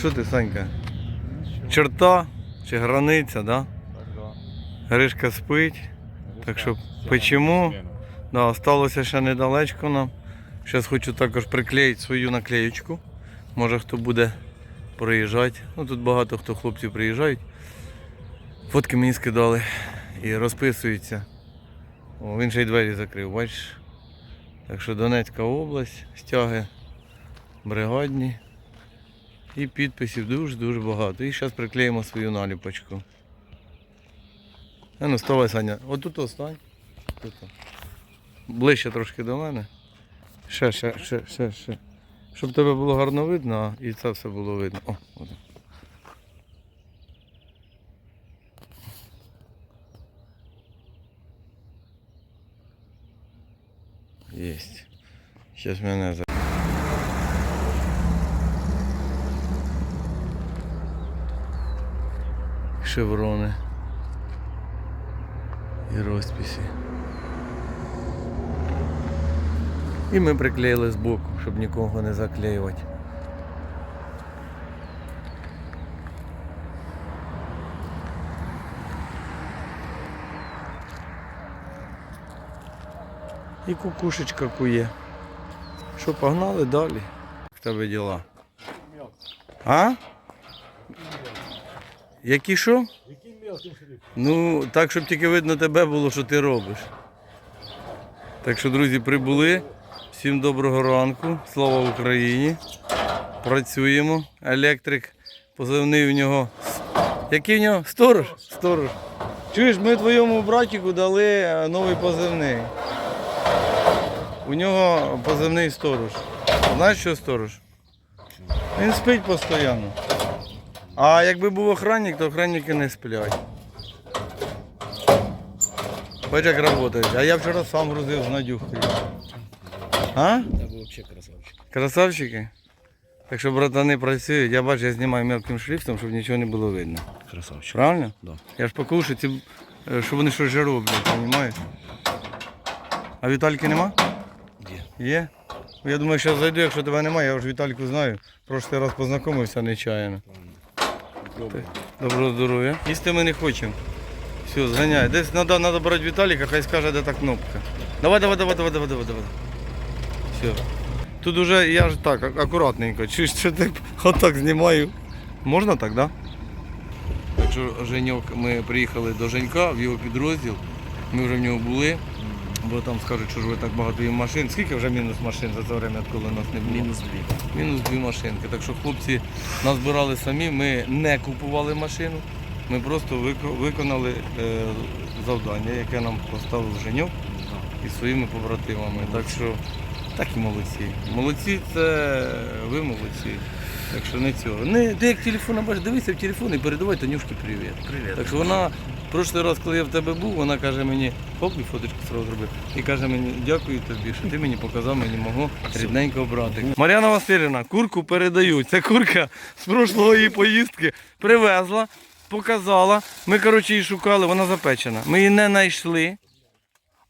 Що ти, Санька? Черта чи границя, да? Гришка спить. Так що печемо. Да, осталося ще недалечко нам. Зараз хочу також приклеїти свою наклеєчку. Може хто буде проїжджати. Ну тут багато хто хлопців приїжджають. Фотки мені скидали і розписуються. О, він ще й двері закрив, бачиш. Так що Донецька область, стяги бригадні. І підписів дуже-дуже багато. І зараз приклеїмо свою наліпочку. А ну вставай, Саня. Отут остань. Тут. Ближче трошки до мене. Ще, ще, ще, ще, ще. Щоб тебе було гарно видно, і це все було видно. О, от. Єсть. Зараз мене за. Шеврони. І розписи. І ми приклеїли збоку, щоб нікого не заклеювати. І кукушечка кує. Що, погнали далі? В тебе діла? А? Які що? Яким мелким шрифтом? Ну, так, щоб тільки видно тебе було, що ти робиш. Так що, друзі, прибули. Всім доброго ранку. Слава Україні. Працюємо. Електрик. Позивний в нього. Який в нього? Сторож? Сторож. Чуєш, ми твоєму братику дали е, новий позивний. У нього позивний сторож. Знаєш, що сторож? Він спить постійно. А якби був охранник, то охранники не сплять. Бач, як працюють. А я вчора сам грузив з Надюхою. А? Та взагалі красавчик. Красавчики? Так що братани працюють, я бачу, я знімаю мелким шрифтом, щоб нічого не було видно. Красавчик. Правильно? Да. Я ж покушу, ці, е, що вони щось же роблять, розумієш? А Вітальки нема? Є. Є? Я думаю, зараз зайду, якщо тебе немає, я вже Вітальку знаю. Прошлий раз познайомився нечаянно. Доброго здоров'я. Їсти ми не хочемо. Все, зганяй. Десь треба, треба брати Віталіка, хай скаже, де та кнопка. Давай, давай, давай, давай, давай, давай, давай. Все. Тут уже я ж так, ак- акуратненько. Чуєш, що ти отак знімаю. Можна так, так? Да? Так що Женьок, ми приїхали до Женька в його підрозділ. Ми вже в нього були. Бо там скажуть, що ж ви так багато їм машин. Скільки вже мінус машин за це время, коли нас не було? Мінус дві. Мінус дві машинки. Так що хлопці назбирали самі, ми не купували машину, ми просто виконали е, завдання, яке нам поставив Женьок із своїми побратимами. Так що так і молодці. Молодці це ви молодці. Так що не цього. Не, ти як телефон бачиш, дивися в телефон і передавай Танюшки привіт. Привіт. Так що вона в прошлий раз, коли я в тебе був, вона каже мені, хоп, і фоточку сразу зробив. І каже мені, дякую тобі, що ти мені показав мені мого рідненького братика. Мар'яна Васильівна, курку передають. Це курка з прошлої її поїздки привезла, показала. Ми, коротше, її шукали, вона запечена. Ми її не знайшли.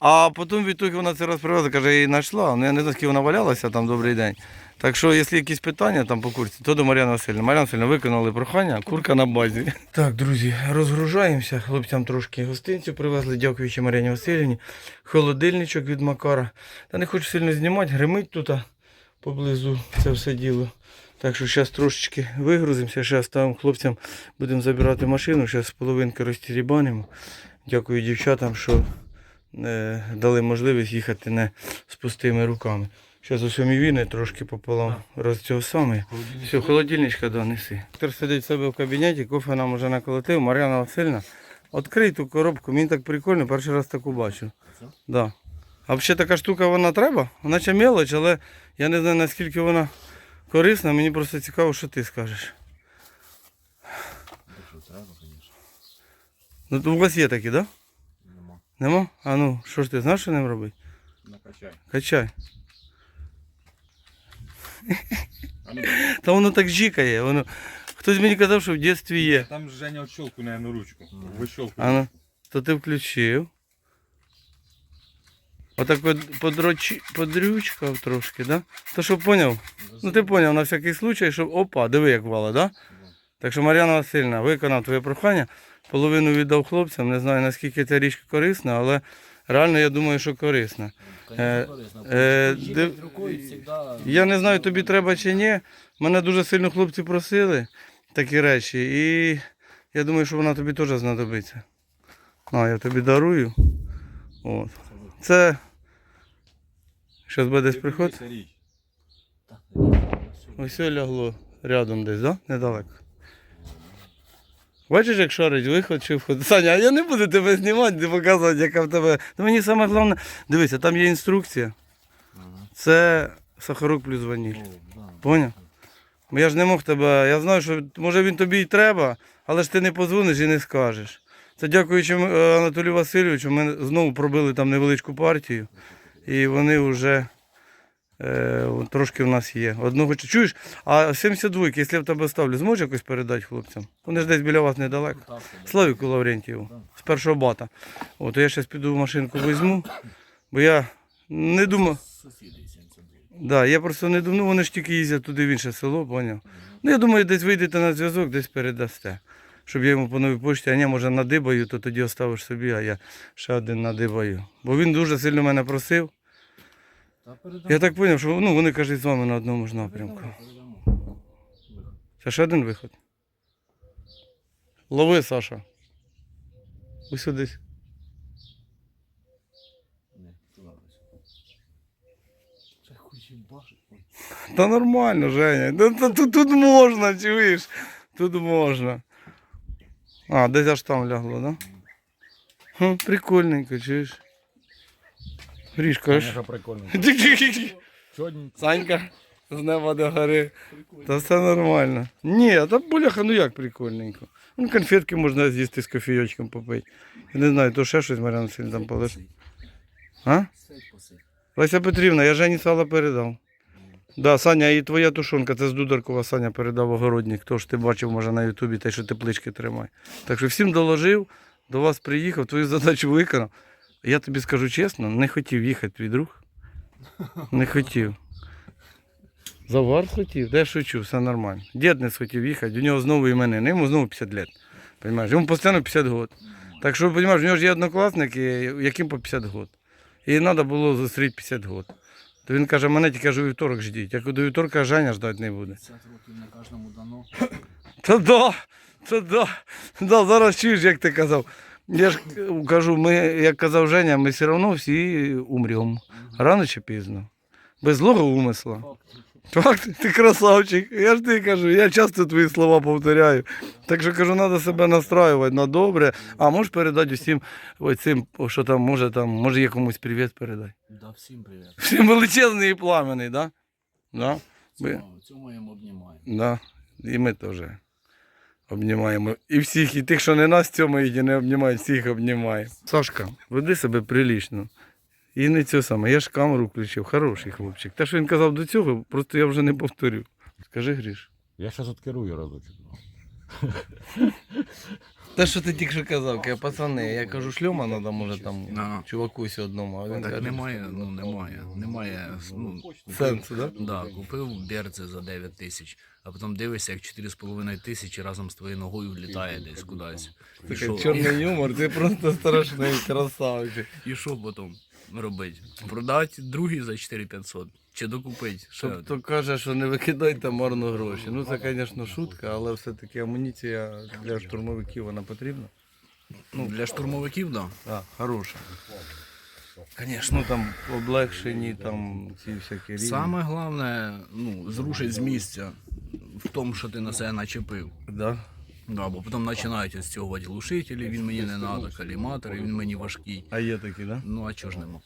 А потім від вона це раз привезла, каже, її знайшла. Ну я не знаю, скільки вона валялася там добрий день. Так що, якщо якісь питання там по курці, то до Мар'яни Васильівни. Мар'яна Васильівна виконали прохання, курка на базі. Так, друзі, розгружаємося. Хлопцям трошки гостинцю привезли, дякуючи Мар'яні Васильівні. Холодильничок від Макара. Та не хочу сильно знімати, гримить тут поблизу це все діло. Так що зараз трошечки вигрузимося, зараз там хлопцям будемо забирати машину, зараз половинки розтірібанимо. Дякую дівчатам, що дали можливість їхати не з пустими руками. Зараз у сьомій війни трошки пополам роз цього саме. Все, холодильничка да, неси. Віктор сидить в себе в кабінеті, кофе нам вже наколотив. Мар'яна Васильівна, відкрий ту коробку, мені так прикольно, перший раз таку бачу. Да. А взагалі така штука вона треба? Наче мелоч, але я не знаю наскільки вона корисна, мені просто цікаво, що ти скажеш. Ну то у вас є такі, так? Да? Нема. А ну, що ж ти знаєш, що ним робити? Накачай. Качай. Ну, Та воно так жікає, воно. Хтось мені казав, що в дитинстві є. там Женя щелку, наверное, ручку. Вищелку. А ну, то ти включив. Отак под, подрочи, подрючкав трошки, да? То щоб поняв? Ну ти поняв, на всякий случай, щоб. Опа, диви, як вала, да? Так що Мар'яна Васильівна виконав твоє прохання, половину віддав хлопцям. Не знаю наскільки ця річка корисна, але реально я думаю, що корисна. Е, е, див- Я не знаю, тобі треба чи ні. Мене дуже сильно хлопці просили такі речі. І я думаю, що вона тобі теж знадобиться. А, я тобі дарую. От. Це. Зараз буде десь приход. Ось все лягло рядом десь, да? Недалеко. Бачиш, як шарить виход чи вход. Саня, а я не буду тебе знімати, не показувати, яка в тебе. Ну мені саме головне. Дивися, там є інструкція. Це сахарок плюс ваніль. Поняв? Бо я ж не мог тебе. Я знаю, що може він тобі й треба, але ж ти не позвониш і не скажеш. Це дякуючи е, Анатолію Васильовичу, ми знову пробили там невеличку партію. І вони вже трошки в нас є. Одного чуєш, а 72, якщо я в тебе ставлю, зможеш якось передати хлопцям? Вони ж десь біля вас недалеко. Славіку Лаврентьєву, з першого бата. От я зараз піду в машинку візьму, бо я не думав. Да, я просто не думав, ну вони ж тільки їздять туди в інше село, поняв. Ну я думаю, десь вийдете на зв'язок, десь передасте. Щоб я йому по новій пошті, а ні, може надибаю, то тоді оставиш собі, а я ще один надибаю. Бо він дуже сильно мене просив. Я так зрозумів, що ну, вони кажуть з вами на одному ж напрямку. Це ще один виход. Лови, Саша. Ось десь. Та нормально, Женя. Та, тут, тут можна, чуєш? Тут можна. А, десь аж там лягло, да? Прикольненько, чуєш? Грішка ж. Санька з неба до гори. Та все нормально. Ні, та бляха, ну як прикольненько. Ну, конфетки можна з'їсти з кофійочком попити. Я не знаю, то ще щось Мар'яна Васильівна там полежить. А? Леся Петрівна, я Жені сало передав. Да, Саня, і твоя тушонка, це з Дударкова Саня передав огородник. Тож ти бачив, може, на Ютубі, те, що теплички тримає. Так що всім доложив, до вас приїхав, твою задачу виконав. Я тобі скажу чесно, не хотів їхати твій друг. Не хотів. Завар хотів, де шучу, все нормально. Дід не схотів їхати, у нього знову іменини, йому знову 50 років. Понимаєш? Йому постійно 50 років. Так що, розумієш, у нього ж є однокласники, яким по 50 років. І треба було зустріти 50 років. То він каже, мене тільки аж у вівторок ждіть. Я кажу, до вівторка Женя ждати не буде. 50 років на кожному дано. Та да, та да, да, зараз чуєш, як ти казав. Я ж кажу, ми, як казав Женя, ми все одно всі умремо. Рано чи пізно. Без злого умисла. Факт, ти красавчик. Я ж ти кажу, я часто твої слова повторяю. Так що кажу, треба себе настраювати на добре. А можеш передати усім цим, що там, може там, може є комусь привіт передати. Да, всім привіт. Всім величезний і пламенний, так? Да? Да? Цьому, цьому я обнімаю. Да. І ми теж обнімаємо. І всіх, і тих, що не нас цьому і не обнімають, всіх обнімаємо. Сашка, веди себе прилічно. І не це саме. Я ж камеру включив, хороший хлопчик. Те, що він казав до цього, просто я вже не повторю. Скажи, Гріш. Я зараз откерую разочок. Те, що ти тільки що казав, каже, пацани, я кажу, шльома треба, може там Ага. чувакусь одному, а він Так каже, немає, ну немає. Немає. Ну, сенсу, да? да, купив берце за 9 тисяч, а потім дивишся, як 4,5 тисячі разом з твоєю ногою влітає десь кудись. І Такий що, чорний юмор, ти просто страшний красавчик. і що потім робити? Продати другий за 4500 чи докупити? Тобто каже, що не викидайте марно гроші. Ну це, звісно, шутка, але все-таки амуніція для штурмовиків вона потрібна. Ну, для штурмовиків, так. Так, хороша. Звісно. Ну там облегшені, там ці всякі рівні. Саме головне, ну, зрушить з місця в тому, що ти на себе начепив. Да? Да, бо потім починають з цього глушителі, він мені не треба, каліматор, він мені важкий. А є такі, да? Ну а чого ж нема?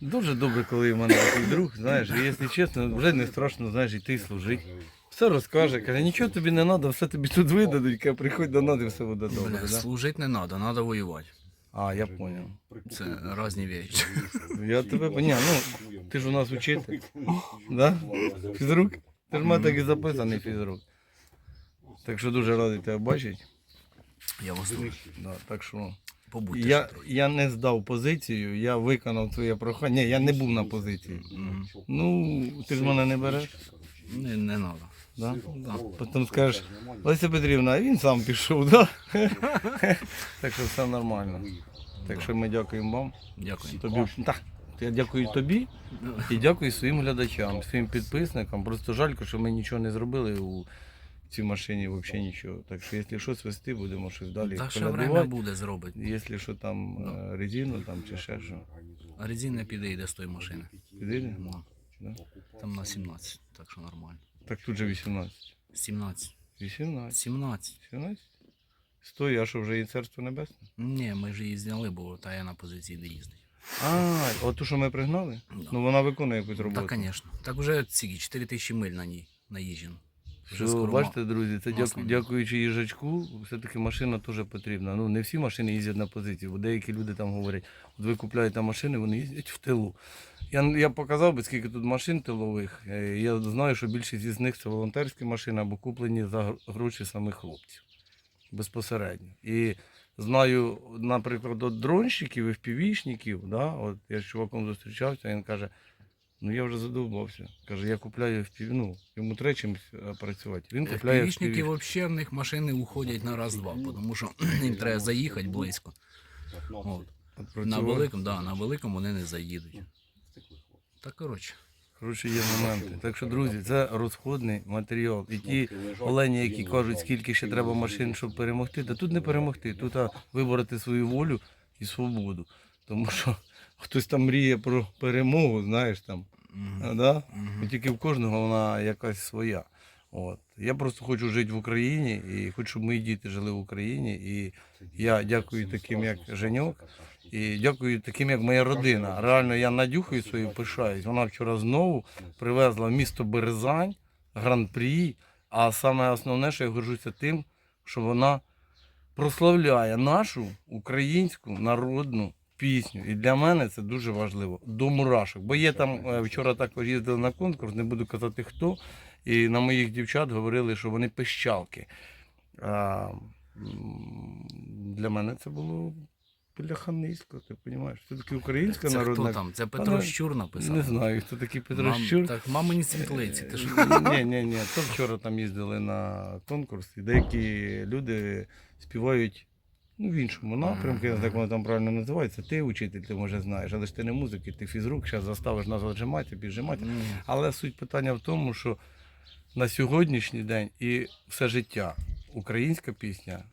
Дуже добре, коли в мене такий друг, знаєш, і якщо чесно, вже не страшно, знаєш, йти служити. Все розкаже, каже, нічого тобі не треба, все тобі тут видадуть, каже, приходь до нас і все буде добре. Да? служити не треба, треба воювати. А, я зрозумів. Це різні речі. Я тебе поняв. Ну, ти ж у нас учитель. Да? Фізрук? Ти ж мене так і записаний фізрук. Так що дуже радий тебе бачити. Я вас. Да, так що Побудьте я, я не здав позицію, я виконав твоє прохання. Ні, я не був на позиції. Мгм. Ну, ти ж мене не береш. Не, не треба. Да? Потім скажеш, Леся Петрівна, а він сам пішов, да? так що все нормально. Так що ми дякуємо вам. Дякую. Тобі, так, я дякую тобі і дякую своїм глядачам, своїм підписникам. Просто жалько, що ми нічого не зробили у цій машині, взагалі нічого. Так що, якщо щось вести, будемо щось далі Та ще время буде зробити. Якщо що там е, резину там, чи ще що. А резина піде йде з тої машини. Підійде? Ну, Да? Там на 17, так що нормально. Так тут же 18. 17. 18. 17. 17? Стой, а що вже і царство небесне? Ні, ми ж її зняли, бо та я на позиції де їздить. А, от ту, що ми пригнали? Да. Ну вона виконує якусь роботу. Так, звісно. Так вже цігі 4 тисячі миль на ній наїжджено. Що, скоро бачите, друзі, це дяку, дякуючи їжачку, все-таки машина теж потрібна. Ну, не всі машини їздять на позиції, бо деякі люди там говорять, от ви купуєте машини, вони їздять в тилу. Я, я показав би, скільки тут машин тилових. Е, Я знаю, що більшість із них це волонтерські машини або куплені за гроші самих хлопців. Безпосередньо. І знаю, наприклад, от дронщиків і впівішників, да, от я з чуваком зустрічався, він каже, ну я вже задовбався. Каже, я купляю впів... ну, йому треба е, працювати. Він купляє Півічники впівіш- взагалі в них машини уходять на раз-два, тому що їм треба заїхати близько. От. На великому, да, на великому вони не заїдуть. Так коротше. Коротше, є моменти. Так що, друзі, це розходний матеріал. І ті олені, які кажуть, скільки ще треба машин, щоб перемогти, та тут не перемогти, тут а, вибороти свою волю і свободу. Тому що хтось там мріє про перемогу, знаєш там. Мгм. А, да? Мгм. І тільки в кожного вона якась своя. От. Я просто хочу жити в Україні і хочу, щоб мої діти жили в Україні. І я дякую таким, як Женьок, і дякую таким, як моя родина. Реально я надюхою свою пишаюсь. Вона вчора знову привезла в місто Березань, гран-прі. А саме основне, що я горжуся тим, що вона прославляє нашу українську народну пісню. І для мене це дуже важливо. До мурашок. Бо є там е, вчора також їздили на конкурс, не буду казати хто. І на моїх дівчат говорили, що вони пищалки. А, для мене це було бляха низько, ти розумієш? Це таки українська Це народна. хто там? Це Петро Вона- Щур написав. Не знаю, хто такий Петро Мам- Щур. Так, мамині світлиці. Ти що? Ні, ні, ні. То вчора там їздили на конкурс, і деякі люди співають ну, в іншому напрямку, я не знаю, як воно там правильно називається. Ти учитель, ти може знаєш, але ж ти не музики, ти фізрук, зараз заставиш нас віджимати, піджимати. Але суть питання в тому, що на сьогоднішній день і все життя українська пісня.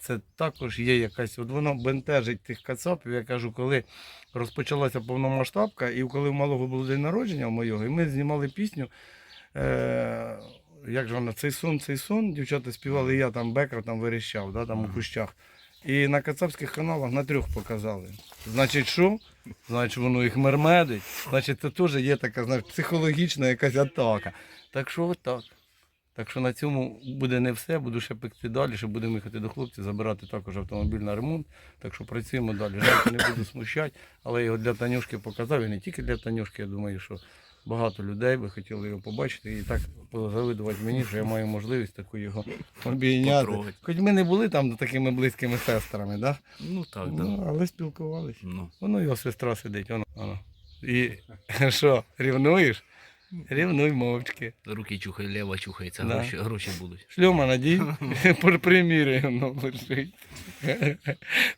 Це також є якась, от воно бентежить тих кацапів. Я кажу, коли розпочалася повномасштабка, і коли в малого було день народження у моєго, і ми знімали пісню. Е, як же вона, цей сон, цей сон, дівчата співали, і я там бекер там виріщав, да, там у кущах. І на кацапських каналах на трьох показали. Значить, що? Значить, воно їх мермедить. Значить, це теж є така знаєш, психологічна якась атака. Так що отак. Так що на цьому буде не все, буду ще пекти далі, ще будемо їхати до хлопців, забирати також автомобіль на ремонт. Так що працюємо далі. Жалко не буду смущати, але його для Танюшки показав, і не тільки для Танюшки, я думаю, що багато людей би хотіли його побачити і так позавидувати мені, що я маю можливість таку його обійняти. Потрогати. Хоч ми не були там такими близькими сестрами, да? Ну так, да. ну, але спілкувалися. Ну. Воно його сестра сидить, воно. воно. І що, рівнуєш? Рівнуй мовчки. Руки чухай, лева чухається, Да. гроші, гроші будуть. Шльома надій, приміряй, воно лежить.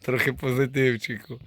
Трохи позитивчику.